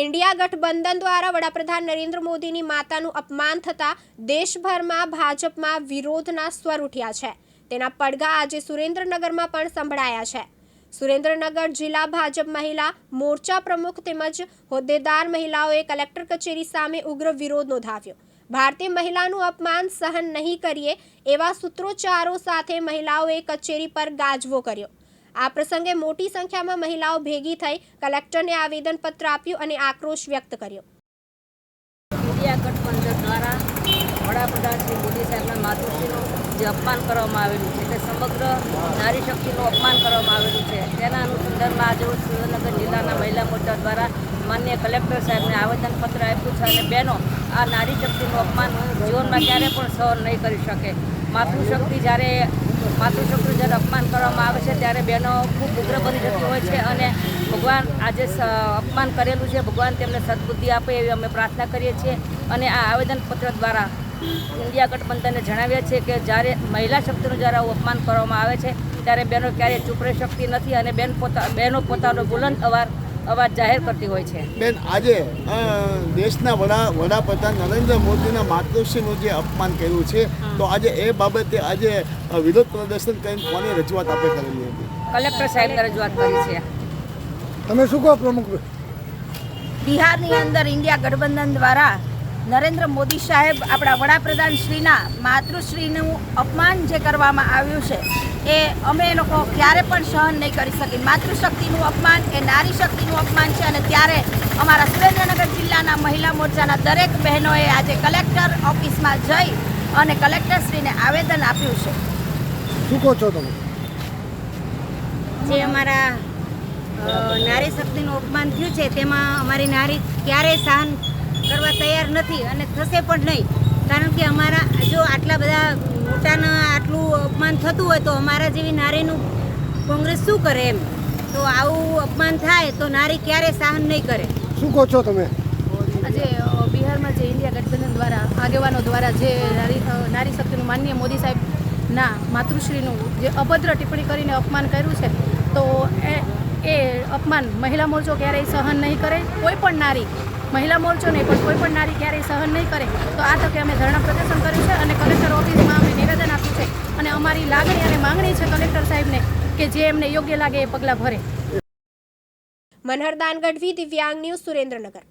India ગઠબંધન દ્વારા વડાપ્રધાન નરેન્દ્ર મોદીની માતાનું અપમાન થતાં દેશભરમાં ભાજપમાં વિરોધના સ્વર ઉઠ્યા છે. તેના પડઘા આજે સુરેન્દ્રનગરમાં પણ સંભળાયા છે. સુરેન્દ્રનગર જિલ્લા ભાજપ મહિલા મોરચા પ્રમુખ તેમજ હોદ્દેદાર મહિલાઓએ કલેક્ટર કચેરી સામે ઉગ્ર વિરોધ નોંધાવ્યો. ભારતીય મહિલાનું અપમાન સહન નહીં કરીએ એવા સૂત્રોચ્ચારો સાથે મહિલાઓએ કચેરી પર ગાજવો કર્યો. આ પ્રસંગે મોટી સંખ્યામાં મહિલાઓ ભેગી થઈ કલેક્ટરને આવેદનપત્ર આપ્યું અને આક્રોશ વ્યક્ત કર્યો. ઇન્ડિયા ગઠબંધન દ્વારા વડાપ્રધાન શ્રી મોદી સાહેબના માતૃશ્રીનું જે અપમાન કરવામાં આવેલું છે, તે સમગ્ર નારી શક્તિનું અપમાન કરવામાં આવેલું છે. તેના અનુસંધાનમાં આજે સુરેન્દ્રનગર જિલ્લાના મહિલા મોરચા દ્વારા માન્ય કલેક્ટર સાહેબને આવેદનપત્ર આપ્યું છે અને બહેનો આ નારી શક્તિનું અપમાન જીવનમાં ક્યારે પણ સહન નહીં કરી શકે. માતૃશક્તિ જ્યારે માતૃશક્તિ જ્યારે અપમાન કરવામાં આવે છે, ત્યારે બહેનો ખૂબ ઉગ્ર બની જતી હોય છે અને ભગવાન આજે અપમાન કરેલું છે. ભગવાન તેમને સદબુદ્ધિ આપે એવી અમે પ્રાર્થના કરીએ છીએ અને આ આવેદનપત્ર દ્વારા ઇન્ડિયા ગઠબંધનને જણાવ્યા છે કે જ્યારે મહિલા શક્તિનું જ્યારે અપમાન કરવામાં આવે છે, ત્યારે બહેનો ક્યારેય ચૂપ રહી શકતી નથી અને બેન પોતા, બહેનો પોતાનો બુલંદ અવાજ અવાજ જાહેર કરતી હોય છે. બેન આજે દેશના વડા વડાપ્રધાન નરેન્દ્ર મોદીના માતૃશ્રીનું જે અપમાન કર્યું છે તો આજે એ બાબતે આજે વિરોધ પ્રદર્શન કરીને કોની રજૂઆત આપે કરેલી હતી? કલેક્ટર સાહેબને રજૂઆત કરી છે. તમે શું કહો પ્રમુખ બિહારની અંદર ઇન્ડિયા ગઠબંધન દ્વારા નરેન્દ્ર મોદી સાહેબ આપણા વડાપ્રધાન શ્રીના માતૃશ્રીનું અપમાન જે કરવામાં આવ્યું છે એ અમે લોકો ક્યારે પણ સહન નહીં કરી શકી માતૃશક્તિનું અપમાન એ નારી શક્તિનું અપમાન છે અને ત્યારે અમારા સુરેન્દ્રનગર જિલ્લાના મહિલા મોરચાના દરેક બહેનોએ આજે કલેક્ટર ઓફિસમાં જઈ અને કલેક્ટરશ્રીને આવેદન આપ્યું છે. શું કહો છો તમે? જે અમારા નારી શક્તિનું અપમાન થયું છે તેમાં અમારી નારી ક્યારેય સહન કરવા તૈયાર નથી અને થશે પણ નહીં. કારણ કે અમારા જો આટલા બધા મોટાના આટલું અપમાન થતું હોય તો અમારા જેવી નારીનું કોંગ્રેસ શું કરે એમ? તો આવું અપમાન થાય તો નારી ક્યારેય સહન નહીં કરે. શું કહો છો તમે? આજે બિહારમાં જે ઇન્ડિયા ગઠબંધન દ્વારા આગેવાનો દ્વારા જે નારી નારી શક્તિનું માનનીય મોદી સાહેબ ના માતૃશ્રીનું જે અભદ્ર ટિપ્પણી કરીને અપમાન કર્યું છે તો એ એ અપમાન મહિલા મોરચો ક્યારેય સહન નહીં કરે. કોઈ પણ નારી મહિલા મોરચો નહીં પણ કોઈ પણ નારી ક્યારેય સહન નહીં કરે, તો આ તકે અમે ધરણા પ્રદર્શન કર્યું છે અને કલેક્ટર ઓફિસમાં અમે નિવેદન આપ્યું છે. અને અમારી લાગણી અને માંગણી છે કલેક્ટર સાહેબને કે જે એમને યોગ્ય લાગે એ પગલાં ભરે. મનહરદાન ગઢવી દિવ્યાંગ ન્યૂઝ સુરેન્દ્રનગર.